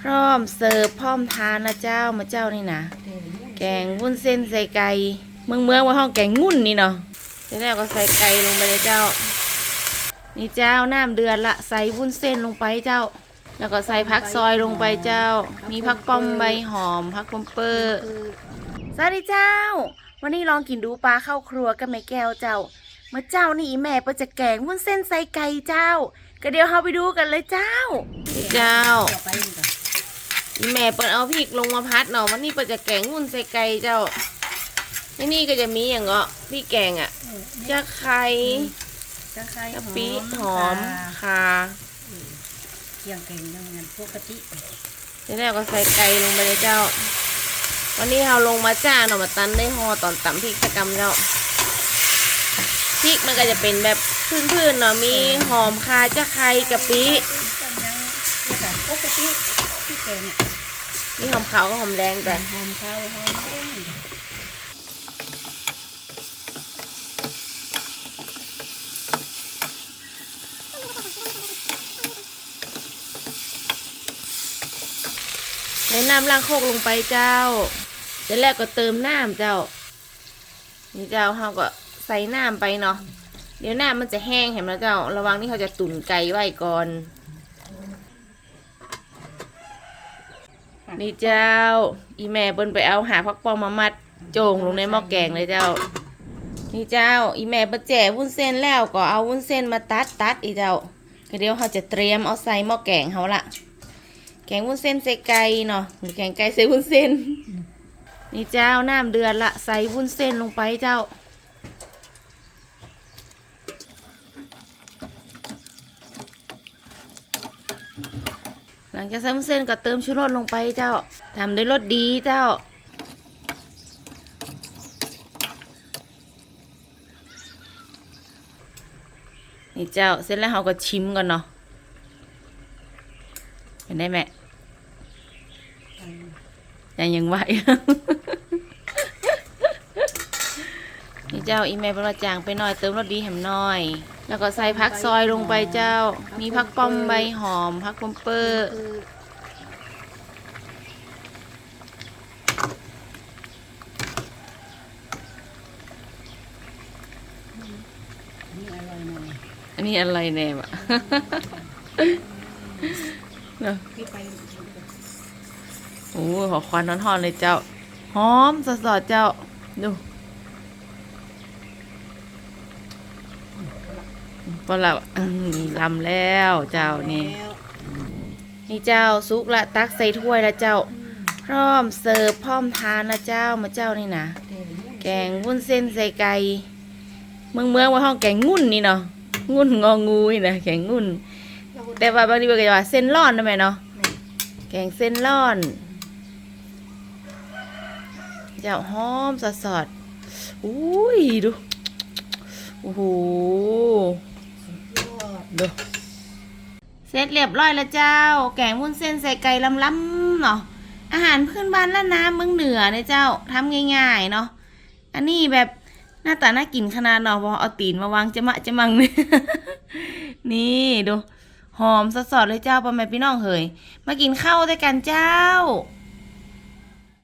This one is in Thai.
พร้อมเสิร์ฟพร้อมทานนะเจ้ามาเจ้านี่นะแกงวุ้นเส้นใส่ไก่เมืองเมืองว่าห้องแกงงุ่นนี่เนาะแล้วก็ใส่ไก่ลงไปเลยเจ้า นี่เจ้าน้ำเดือดละใส่วุ้นเส้นลงไปเจ้า แล้วก็ใส่ผักซอยลงไปเจ้า มีผักป้อมใบหอมผักปอมเปอร์สวัสดีเจ้า วันนี้ลองกินดูปลาเข้าครัวกับแม่แก้วเจ้ามาเจ้านี่แม่เปิดจะแกงวุ้นเส้นใส่ไก่เจ้า ก็เดี๋ยวเราไปดูกันเลยเจ้า เจ้า แม่เปิดเอาพริกลงมาพัดเนาะวันนี้เปิดจะแกงงุ่นใส่ไก่เจ้าที่นี่ก็จะมีอย่างเงาะพี่แกงอะจะไข่ตะไคร้กะปิหอมคาเกี่ยงเก่งยังเงินปกติทีแรกก็ใส่ไก่ลงไปเลยเจ้า วันนี้เราลงมาจ้าเนาะมาตันได้ห่อตอนตำพริกตะกำเจ้าพริกมันก็จะเป็นแบบพื้นๆเนาะมีหอมคาจะไข่กะปิยังยั งปกติที่แกงมีหอมขาวกับหอมแดงแต่หอมข้าวหอมแป้งใส่น้ำล้างโคกลงไปเจ้าเสร็จแล้วก็เติมน้ำเจ้า นี่เจ้าเราก็ใส่น้ำไปเนาะ เดี๋ยวน้ำมันจะแห้งเห็นไหมเจ้า ระวังนี่เขาจะตุ๋นไก่ไว้ก่อน นี่เจ้า อีแม่เปิ้นไปเอาหาพักปอมมามัดโจงลงในหม้อแกงเลยเจ้า นี่เจ้า อีแม่ประแจวุ้นเส้นแล้วก็เอาวุ้นเส้นมาตัดตัดอีเจ้าก็เดี๋ยวเขาจะเตรียมเอาใส่หม้อแกงเขาละแกงวุ้นเส้นใส่ไก่เนาะหรือแกงไก่ใส่วุ้นเส้น นี่เจ้าน้ำเดือดละใส่วุ้นเส้นลงไปเจ้า ลังจากใส่วุ้นเส้นก็เติมชูรสลงไปเจ้าทำด้วยรสดีเจ้า นี่เจ้าเสร็จแล้วเราก็ชิมก่อนเนาะเห็นได้ไหมยังยังไหวนี่เจ้าอีเมลประจางไปหน่อยเติมรสดีแหมหน่อย แล้วก็ใส่ผักซอยลงไปเจ้า มีผักป้อมใบหอมผักปอมเปอร์นี่อร่อยหน่อยอันนี้อะไรแน่วะเนอะพี่ไปโอ้ยขอควันร้อนๆเลยเจ้า หอมสดๆเจ้า ดู พอเราลำแล้วเจ้านี่ นี่เจ้าซุกละตักใส่ถ้วยละเจ้า พร้อมเสิร์ฟพร้อมทานละเจ้ามาเจ้านี่นะแกงวุ้นเส้นใส่ไก่เมืองเมืองว่าห้องแกงงุ่นนี่เนาะงุ่นงองูนี่นะแกงงุ่นแต่ว่าบางทีก็จะว่าเส้นร่อนนะแม่เนาะแกงเส้นร่อนเจ้าหอมสดสดๆอุ้ยดูโอ้โห ดูเสร็จเรียบร้อยแล้วเจ้า แกงวุ้นเส้นใส่ไก่ล้ำๆเนาะอาหารพื้นบ้านละน้ำเมืองเหนือเนี่ยเจ้าทำง่ายๆเนาะอันนี้แบบหน้าตาน่ากินขนาดเนาะพอเอาตีนมาวางจะมะจะมังเนี่ยนี่ดูหอมสดๆเลยเจ้าพ่อแม่พี่น้องเฮยมากินข้าวด้วยกันเจ้า